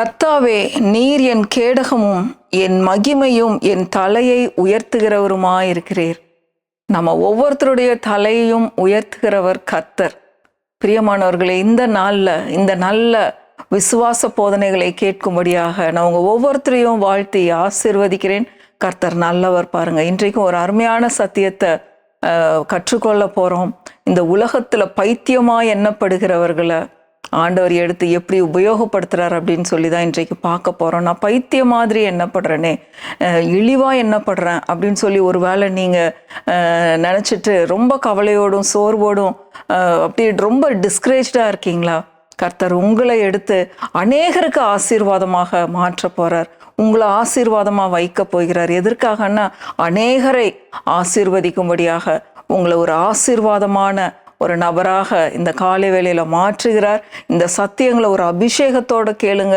கர்த்தாவே நீர் என் கேடகமும் என் மகிமையும் என் தலையை உயர்த்துகிறவருமாயிருக்கிறீர். நம்ம ஒவ்வொருத்தருடைய தலையையும் உயர்த்துகிறவர் கர்த்தர். பிரியமானவர்களே இந்த நாளில் இந்த நல்ல விசுவாச போதனைகளை கேட்கும்படியாக நான் உங்கள் ஒவ்வொருத்தரையும் வாழ்த்தி ஆசிர்வதிக்கிறேன். கர்த்தர் நல்லவர் பாருங்கள் இன்றைக்கும் ஒரு அருமையான சத்தியத்தை கற்றுக்கொள்ள போகிறோம் இந்த உலகத்தில் பைத்தியமாக எண்ணப்படுகிறவர்களை ஆண்டவர் எடுத்து எப்படி உபயோகப்படுத்துகிறார் அப்படின்னு சொல்லி தான் இன்றைக்கு பார்க்க போகிறோம் நான் பைத்தியம் மாதிரி எண்ணப்படுறேனே இழிவாக என்ன எண்ணப்படுறேன் அப்படின்னு சொல்லி ஒரு வேளை நீங்கள் நினச்சிட்டு ரொம்ப கவலையோடும் சோர்வோடும் அப்படி ரொம்ப டிஸ்கரேஜாக இருக்கீங்களா? கர்த்தர் உங்களை எடுத்து அநேகருக்கு ஆசீர்வாதமாக மாற்ற போகிறார் உங்களை ஆசீர்வாதமாக வைக்க போகிறார். எதற்காகன்னா அநேகரை ஆசீர்வதிக்கும்படியாக உங்களை ஒரு ஆசீர்வாதமான ஒரு நபராக இந்த காலை வேளையில் மாற்றுகிறார். இந்த சத்தியங்களை ஒரு அபிஷேகத்தோடு கேளுங்க.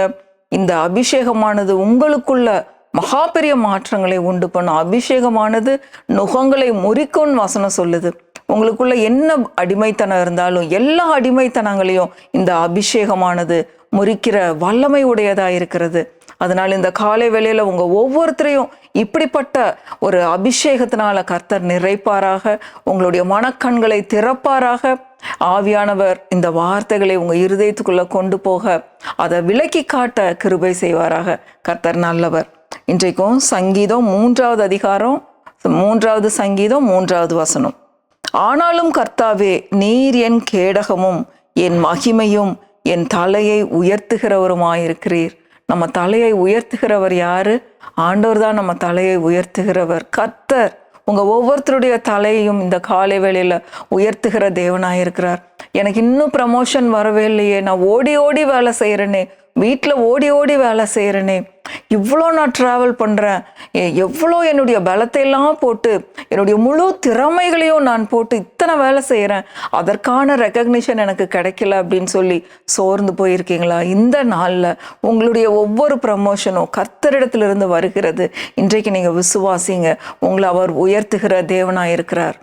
இந்த அபிஷேகமானது உங்களுக்குள்ள மகா பெரிய மாற்றங்களை உண்டு பண்ணும். அபிஷேகமானது நுகங்களை முறிக்கும்னு வசனம் சொல்லுது. உங்களுக்குள்ள என்ன அடிமைத்தனம் இருந்தாலும் எல்லா அடிமைத்தனங்களையும் இந்த அபிஷேகமானது முறிக்கிற வல்லமை உடையதாக இருக்கிறது. அதனால் இந்த காலை வேளையில் உங்கள் ஒவ்வொருத்தரையும் இப்படிப்பட்ட ஒரு அபிஷேகத்தினால கர்த்தர் நிறைப்பாராக உங்களுடைய மனக்கண்களை திறப்பாராக. ஆவியானவர் இந்த வார்த்தைகளை உங்கள் இருதயத்துக்குள்ளே கொண்டு போக அதை விலக்கி காட்ட கிருபை செய்வாராக. கர்த்தர் நல்லவர். இன்றைக்கும் சங்கீதம் மூன்றாவது அதிகாரம் மூன்றாவது சங்கீதம் மூன்றாவது வசனம். ஆனாலும் கர்த்தாவே நீர் என் கேடகமும் என் மகிமையும் என் தலையை உயர்த்துகிறவருமாயிருக்கிறீர். நம்ம தலையை உயர்த்துகிறவர் யாரு? ஆண்டவர் தான் நம்ம தலையை உயர்த்துகிறவர். கத்தர் உங்க ஒவ்வொருத்தருடைய தலையையும் இந்த காலை வேளையில உயர்த்துகிற தேவனாயிருக்கிறார் எனக்கு இன்னும் ப்ரமோஷன் வரவே இல்லையே. நான் ஓடி ஓடி வேலை செய்கிறேனே வீட்டில் ஓடி ஓடி வேலை செய்கிறேனே இவ்வளோ நான் ட்ராவல் பண்ணுறேன் எவ்வளோ என்னுடைய பலத்தையெல்லாம் போட்டு என்னுடைய முழு திறமைகளையும் நான் போட்டு இத்தனை வேலை செய்கிறேன் அதற்கான ரெக்கக்னிஷன் எனக்கு கிடைக்கல அப்படின்னு சொல்லி சோர்ந்து போயிருக்கீங்களா? இந்த நாளில் உங்களுடைய ஒவ்வொரு ப்ரமோஷனும் கர்த்தரிடத்திலிருந்து வருகிறது. இன்றைக்கு நீங்கள் விசுவாசிங்க. உங்களை அவர் உயர்த்துகிற தேவனாக இருக்கிறார்.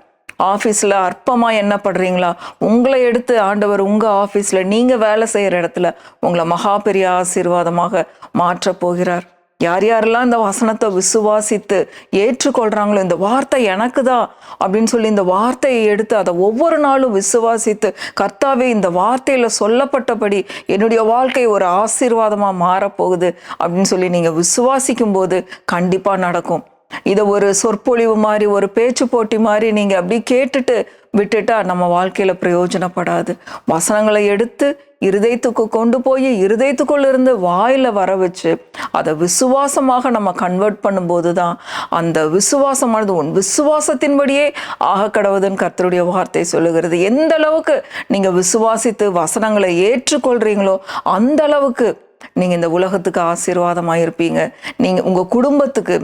ஆஃபீஸில் அற்பமாக என்ன படுறீங்களா உங்களை எடுத்து ஆண்டவர் உங்கள் ஆஃபீஸில் நீங்கள் வேலை செய்கிற இடத்துல உங்களை மகா பெரிய ஆசீர்வாதமாக மாற்றப் போகிறார். யார் யாரெல்லாம் இந்த வசனத்தை விசுவாசித்து ஏற்றுக்கொள்கிறாங்களோ இந்த வார்த்தை எனக்கு தான் அப்படின்னு சொல்லி இந்த வார்த்தையை எடுத்து அதை ஒவ்வொரு நாளும் விசுவாசித்து கர்த்தாவே இந்த வார்த்தையில் சொல்லப்பட்டபடி என்னுடைய வாழ்க்கை ஒரு ஆசீர்வாதமாக மாறப்போகுது அப்படின்னு சொல்லி நீங்கள் விசுவாசிக்கும் போது கண்டிப்பாக நடக்கும். இதை ஒரு சொற்பொழிவு மாதிரி ஒரு பேச்சு போட்டி மாதிரி நீங்கள் அப்படி கேட்டுட்டு விட்டுட்டா நம்ம வாழ்க்கையில் பிரயோஜனப்படாது. வசனங்களை எடுத்து இருதயத்துக்கு கொண்டு போய் இருதயத்துக்குள்ள இருந்து வாயில வர வச்சு அதை விசுவாசமாக நம்ம கன்வெர்ட் பண்ணும்போது தான் அந்த விசுவாசமானது உன் விசுவாசத்தின்படியே ஆக கடவுதுன்னு கர்த்தருடைய வார்த்தை சொல்லுகிறது. எந்த அளவுக்கு நீங்கள் விசுவாசித்து வசனங்களை ஏற்றுக்கொள்றீங்களோ அந்த அளவுக்கு நீங்கள் இந்த உலகத்துக்கு ஆசீர்வாதமாக இருப்பீங்க நீங்கள் உங்கள் குடும்பத்துக்கு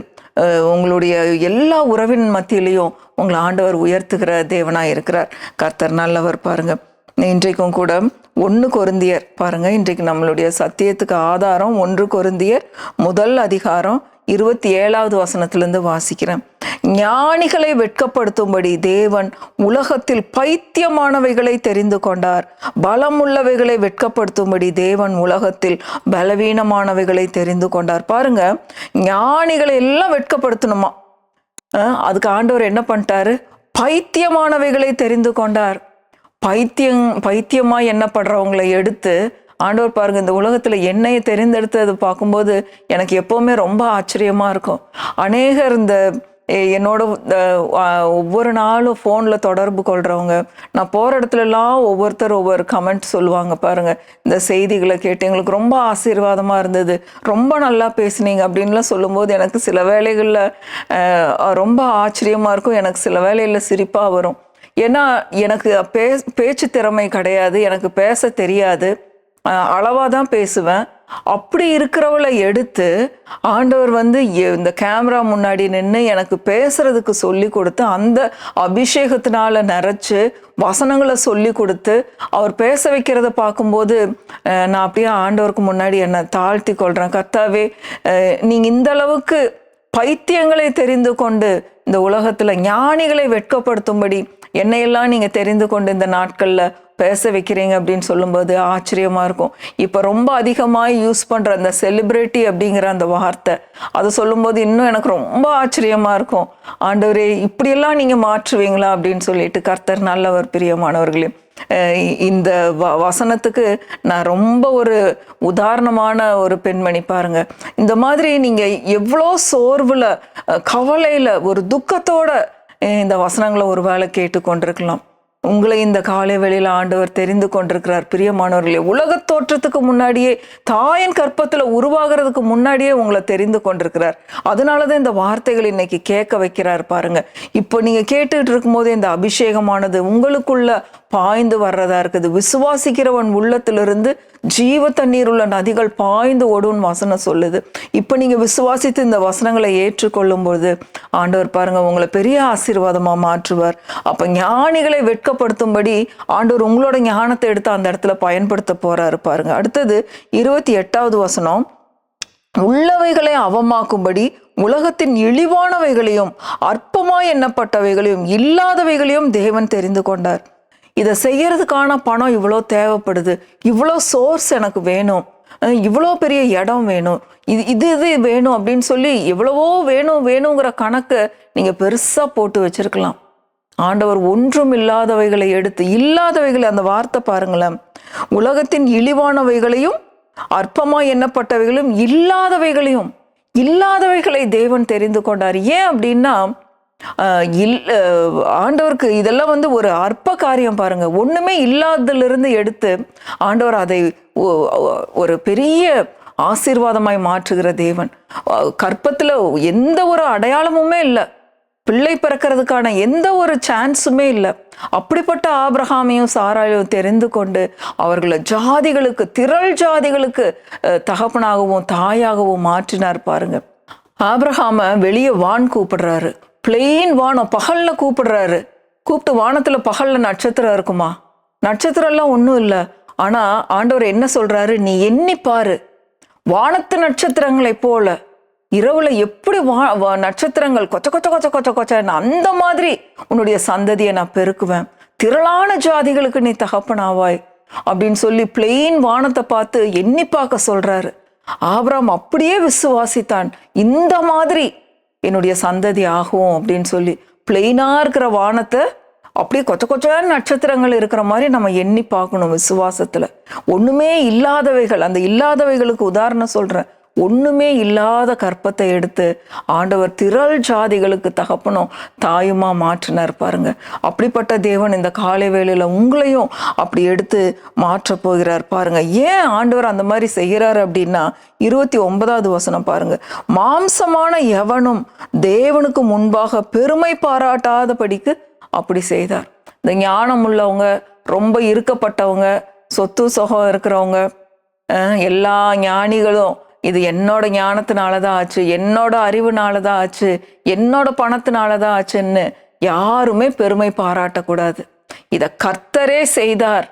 உங்களுடைய எல்லா உறவின் மத்தியிலையும் உங்களை ஆண்டவர் உயர்த்துகிற தேவனாக இருக்கிறார். கர்த்தர் நல்லவர் பாருங்கள் இன்றைக்கும் கூட ஒன்று கொருந்தியர் பாருங்கள் இன்றைக்கு நம்மளுடைய சத்தியத்துக்கு ஆதாரம் ஒன்று கொருந்தியர் முதல் அதிகாரம் இருபத்தி ஏழாவது வசனத்திலிருந்து வாசிக்கிறேன். ஞானிகளை வெட்கப்படுத்தும்படி தேவன் உலகத்தில் பைத்தியமானவைகளை தெரிந்து கொண்டார். பலமுள்ளவைகளை வெட்கப்படுத்தும்படி தேவன் உலகத்தில் பலவீனமானவைகளை தெரிந்து கொண்டார். பாருங்க ஞானிகளை எல்லாம் வெட்கப்படுத்தணுமா? அதுக்கு ஆண்டவர் என்ன பண்ணிட்டாரு? பைத்தியமானவைகளை தெரிந்து கொண்டார். பைத்தியம் பைத்தியமாக எண்ணப்படுறவங்களை எடுத்து ஆண்டவர் பாருங்க இந்த உலகத்துல என்னையை தெரிந்தெடுத்தது பார்க்கும்போது எனக்கு எப்பவுமே ரொம்ப ஆச்சரியமா இருக்கும். அநேகர் இந்த என்னோட ஒவ்வொரு நாளும் ஃபோனில் தொடர்பு கொள்கிறவங்க நான் போகிற இடத்துலலாம் ஒவ்வொருத்தர் ஒவ்வொரு கமெண்ட் சொல்லுவாங்க பாருங்கள் இந்த செய்திகளை கேட்டு எங்களுக்கு ரொம்ப ஆசீர்வாதமாக இருந்தது. ரொம்ப நல்லா பேசுனீங்க அப்படின்லாம் சொல்லும்போது எனக்கு சில வேலைகளில் ரொம்ப ஆச்சரியமாக இருக்கும். எனக்கு சில வேலையில் சிரிப்பாக வரும். ஏன்னா எனக்கு பே பேச்சு திறமை கிடையாது. எனக்கு பேச தெரியாது. அளவாக தான் பேசுவேன். அப்படி இருக்கிறவளை எடுத்து ஆண்டவர் வந்து எ- இந்த கேமரா முன்னாடி நின்று எனக்கு பேசுறதுக்கு சொல்லி கொடுத்து அந்த அபிஷேகத்தினால நிறைச்சு வசனங்களை சொல்லி கொடுத்து அவர் பேச வைக்கிறத பார்க்கும்போது நான் அப்படியே ஆண்டவருக்கு முன்னாடி என்னை தாழ்த்தி கொள்கிறேன் கர்த்தாவே நீங்கள் இந்த அளவுக்கு பைத்தியங்களை தெரிந்து கொண்டு இந்த உலகத்தில் ஞானிகளை வெட்கப்படுத்தும்படி என்னையெல்லாம் நீங்கள் தெரிந்து கொண்டு இந்த நாட்களில் பேச வைக்கிறீங்க அப்படின்னு சொல்லும்போது ஆச்சரியமாக இருக்கும். இப்போ ரொம்ப அதிகமாக யூஸ் பண்ணுற அந்த செலிப்ரிட்டி அப்படிங்கிற அந்த வார்த்தை அதை சொல்லும்போது இன்னும் எனக்கு ரொம்ப ஆச்சரியமாக இருக்கும். ஆண்டவரே இப்படியெல்லாம் நீங்கள் மாற்றுவீங்களா அப்படின்னு சொல்லிட்டு கர்த்தர் நல்லவர் பிரியமானவர்களே இந்த வ வசனத்துக்கு நான் ரொம்ப ஒரு உதாரணமான ஒரு பெண்மணி பாருங்க. இந்த மாதிரி நீங்கள் எவ்வளோ சோர்வில் கவலையில் ஒரு துக்கத்தோட இந்த வசனங்களை ஒரு வேளை கேட்டு கொண்டிருக்கலாம் உங்களை இந்த காலை வெளியில் ஆண்டவர் தெரிந்து கொண்டிருக்கிறார். பிரியமானவர்களே உலகத் தோற்றத்துக்கு முன்னாடியே தாயின் கற்பத்தில் உருவாகிறதுக்கு முன்னாடியே உங்களை தெரிந்து கொண்டிருக்கிறார். அதனாலதான் இந்த வார்த்தைகள் இன்னைக்கு கேட்க வைக்கிறார் பாருங்க. இப்போ நீங்கள் கேட்டுக்கிட்டு இருக்கும்போது இந்த அபிஷேகமானது உங்களுக்குள்ள பாய்ந்து வர்றதா இருக்குது. விசுவாசிக்கிறவன் உள்ளத்திலிருந்து ஜீவ தண்ணீர் உள்ள நதிகள் பாய்ந்து ஓடும் வசனம் சொல்லுது. இப்போ நீங்கள் விசுவாசித்து இந்த வசனங்களை ஏற்றுக்கொள்ளும் பொழுது ஆண்டவர் பாருங்க உங்களை பெரிய ஆசீர்வாதமாக மாற்றுவார். அப்போ ஞானிகளை வெட்கப்படுத்தும்படி ஆண்டவர் உங்களோட ஞானத்தை எடுத்து அந்த இடத்துல பயன்படுத்த போறாரு பாருங்க. அடுத்தது இருபத்தி எட்டாவது வசனம். உள்ளவைகளை அவமாக்கும்படி உலகத்தின் இழிவானவைகளையும் அற்பமாய் எண்ணப்பட்டவைகளையும் இல்லாதவைகளையும் தேவன் தெரிந்து கொண்டார். இதை செய்யறதுக்கான பணம் இவ்வளோ தேவைப்படுது இவ்வளோ சோர்ஸ் எனக்கு வேணும் இவ்வளோ பெரிய இடம் வேணும் இது இது இது வேணும் அப்படின்னு சொல்லி எவ்வளவோ வேணும் வேணுங்கிற கணக்கு நீங்கள் பெருசாக போட்டு வச்சிருக்கலாம். ஆண்டவர் ஒன்றும் இல்லாதவைகளை எடுத்து இல்லாதவைகளை அந்த வார்த்தை பாருங்களேன் உலகத்தின் இழிவானவைகளையும் அற்பமாக எண்ணப்பட்டவைகளும் இல்லாதவைகளையும் இல்லாதவைகளை தேவன் தெரிந்து கொண்டார். ஏன் அப்படின்னா இல் ஆண்டவருக்கு இதெல்லாம் வந்து ஒரு அற்ப காரியம் பாருங்க. ஒன்றுமே இல்லாததிலிருந்து எடுத்து ஆண்டவர் அதை ஒ- ஒரு பெரிய ஆசீர்வாதமாய் மாற்றுகிற தேவன். கற்பத்தில் எந்த ஒரு அடையாளமுமே இல்லை. பிள்ளை பிறக்கிறதுக்கான எந்த ஒரு சான்ஸுமே இல்லை. அப்படிப்பட்ட ஆபிரகாமையும் சாராயும் தெரிந்து கொண்டு அவர்களை ஜாதிகளுக்கு திரள் ஜாதிகளுக்கு தகப்பனாகவும் தாயாகவும் மாற்றினார் பாருங்க. ஆபிரகாம வெளியே வான் கூப்பிடுறாரு. பிளெயின் வானம் பகல்ல கூப்பிடுறாரு. கூப்பிட்டு வானத்துல பகல்ல நட்சத்திரம் இருக்குமா? நட்சத்திரம் எல்லாம் ஒன்றும் இல்லை. ஆனா ஆண்டவர் என்ன சொல்றாரு? நீ எண்ணி பாரு. வானத்து நட்சத்திரங்களைப் போல இரவுல எப்படி வா வா- நட்சத்திரங்கள் கொச்ச கொச்ச கொச்ச கொச்ச கொச்சன்னு அந்த மாதிரி உன்னுடைய சந்ததியை நான் பெருக்குவேன். திரளான ஜாதிகளுக்கு நீ தகப்பனாவாய் அப்படின்னு சொல்லி பிளெயின் வானத்தை பார்த்து எண்ணி பார்க்க சொல்றாரு. ஆபராம் அப்படியே விசுவாசித்தான். இந்த மாதிரி என்னுடைய சந்ததி ஆகும் அப்படின்னு சொல்லி பிளெயினாக இருக்கிற வானத்தை அப்படியே கொச்ச கொச்சன்னு நட்சத்திரங்கள் இருக்கிற மாதிரி நம்ம எண்ணி பார்க்கணும் விசுவாசத்தில். ஒன்றுமே இல்லாதவைகள் அந்த இல்லாதவைகளுக்கு உதாரணம் சொல்கிறேன் ஒண்ணுமே இல்லாத கற்பத்தை எடுத்து ஆண்டவர் திரள் ஜாதிகளுக்கு தகப்பனும் தாயுமா மாற்றினார் பாருங்க. அப்படிப்பட்ட தேவன் இந்த காலை வேளையில உங்களையும் அப்படி எடுத்து மாற்றப் போகிறார் பாருங்க. ஏன் ஆண்டவர் அந்த மாதிரி செய்கிறாரு அப்படின்னா இருபத்தி ஒன்பதாவது வசனம் பாருங்க. மாம்சமான எவனும் தேவனுக்கு முன்பாக பெருமை பாராட்டாதபடிக்கு அப்படி செய்தார். இந்த ஞானம் உள்ளவங்க ரொம்ப இருக்கப்பட்டவங்க சொத்து சுகம் இருக்கிறவங்க எல்லா ஞானிகளும் இது என்னோட ஞானத்தினால தான் ஆச்சு என்னோட அறிவுனால தான் ஆச்சு என்னோட பணத்தினால தான் ஆச்சுன்னு யாருமே பெருமை பாராட்டக்கூடாது. இதை கர்த்தரே செய்தார்.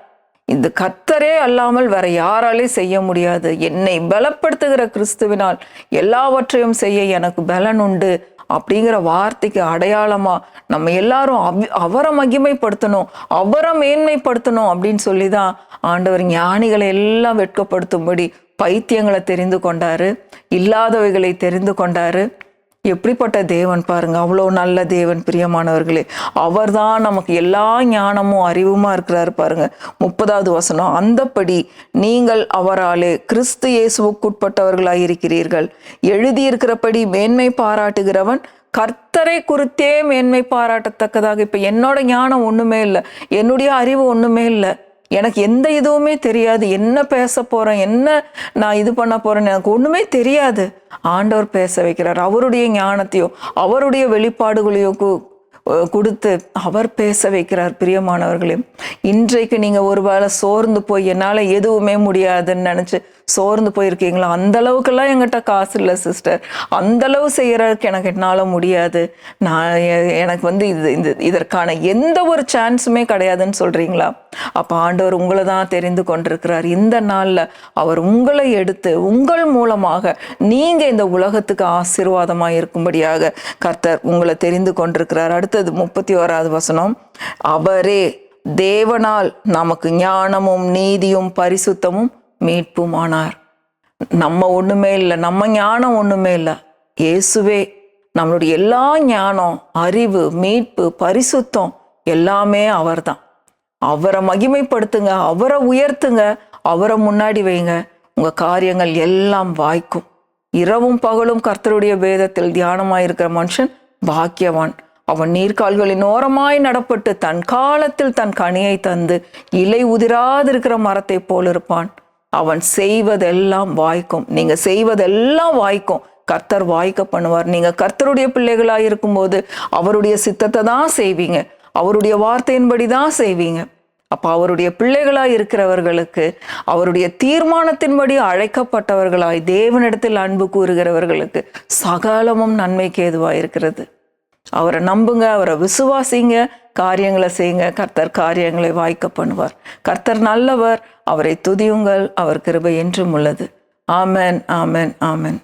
இந்த கர்த்தரே அல்லாமல் வேற யாராலையும் செய்ய முடியாது. என்னை பலப்படுத்துகிற கிறிஸ்துவினால் எல்லாவற்றையும் செய்ய எனக்கு பலன் உண்டு அப்படிங்கிற வார்த்தைக்கு அடையாளமா நம்ம எல்லாரும் அவ- அவரை மகிமைப்படுத்தணும் அவரை மேன்மைப்படுத்தணும் அப்படின்னு சொல்லி தான் ஆண்டவர் ஞானிகளை எல்லாம் வெட்கப்படுத்தும்படி பைத்தியங்களை தெரிந்து கொண்டாரு இல்லாதவைகளை தெரிந்து கொண்டாரு. எப்படிப்பட்ட தேவன் பாருங்க அவ்வளோ நல்ல தேவன் பிரியமானவர்களே. அவர்தான் நமக்கு எல்லா ஞானமும் அறிவுமா இருக்கிறாரு பாருங்க. முப்பதாவது வசனம் அந்தப்படி நீங்கள் அவராலே கிறிஸ்து இயேசுவுக்குட்பட்டவர்களாக இருக்கிறீர்கள். எழுதியிருக்கிறபடி மேன்மை பாராட்டுகிறவன் கர்த்தரை குறித்தே மேன்மை பாராட்டத்தக்கதாக. இப்போ என்னோட ஞானம் ஒன்றுமே இல்லை என்னுடைய அறிவு ஒன்றுமே இல்லை. எனக்கு எந்த இதுவுமே தெரியாது. என்ன பேச போறேன்? என்ன நான் இது பண்ண போறேன்னு எனக்கு ஒண்ணுமே தெரியாது. ஆண்டவர் பேச வைக்கிறார். அவருடைய ஞானத்தையும் அவருடைய வெளிப்பாடுகளையும் கு- கொடுத்து அவர் பேச வைக்கிறார் பிரியமானவர்களே. இன்றைக்கு நீங்க ஒருவேளை சோர்ந்து போய் என்னால எதுவுமே முடியாதுன்னு நினைச்சு சோர்ந்து போயிருக்கீங்களா? அந்த அளவுக்கெல்லாம் எங்கிட்ட காசு இல்லை சிஸ்டர் அந்த அளவு செய்யறதுக்கு எனக்கு என்னால முடியாது. நான் எனக்கு வந்து இது இந்த இதற்கான எந்த ஒரு சான்ஸுமே கிடையாதுன்னு சொல்றீங்களா? அப்போ ஆண்டவர் உங்களை தான் தெரிந்து கொண்டிருக்கிறார். இந்த நாள்ல அவர் உங்களை எடுத்து உங்கள் மூலமாக நீங்க இந்த உலகத்துக்கு ஆசீர்வாதமா இருக்கும்படியாக கர்த்தர் உங்களை தெரிந்து கொண்டிருக்கிறார். அடுத்தது முப்பத்தி ஓராவது வசனம். அவரே தேவனால் நமக்கு ஞானமும் நீதியும் பரிசுத்தமும் மீட்புமானார். நம்ம ஒண்ணுமே இல்லை நம்ம ஞானம் ஒண்ணுமே இல்லை. இயேசுவே நம்மளுடைய எல்லா ஞானம் அறிவு மீட்பு பரிசுத்தம் எல்லாமே அவர்தான். அவரை மகிமைப்படுத்துங்க அவரை உயர்த்துங்க அவரை முன்னாடி வைங்க. உங்க காரியங்கள் எல்லாம் வாய்க்கும். இரவும் பகலும் கர்த்தருடைய வேதத்தில் தியானமாயிருக்கிற மனுஷன் பாக்கியவான். அவன் நீர்கால்களின் ஓரமாய் நடப்பட்டு தன் காலத்தில் தன் கனியை தந்து இலை உதிராதிருக்கிற மரத்தை போல் இருப்பான் அவன் செய்வதெல்லாம் வாய்க்கும். நீங்க செய்வதெல்லாம் வாய்க்கும். கர்த்தர் வாய்க்க பண்ணுவார். நீங்க கர்த்தருடைய பிள்ளைகளாக இருக்கும்போது அவருடைய சித்தத்தை தான் செய்வீங்க. அவருடைய வார்த்தையின்படி தான் செய்வீங்க. அப்போ அவருடைய பிள்ளைகளாய் இருக்கிறவர்களுக்கு அவருடைய தீர்மானத்தின்படி அழைக்கப்பட்டவர்களாய் தேவனிடத்தில் அன்பு கூறுகிறவர்களுக்கு சகலமும் நன்மைக்கு ஏதுவாக இருக்கிறது அவரை நம்புங்க அவரை விசுவாசிங்க காரியங்களை செய்யுங்க. கர்த்தர் காரியங்களை வாய்க்க பண்ணுவார். கர்த்தர் நல்லவர் அவரை துதியுங்கள் அவர் கிருபை என்றும் உள்ளது. ஆமன் ஆமன் ஆமன்.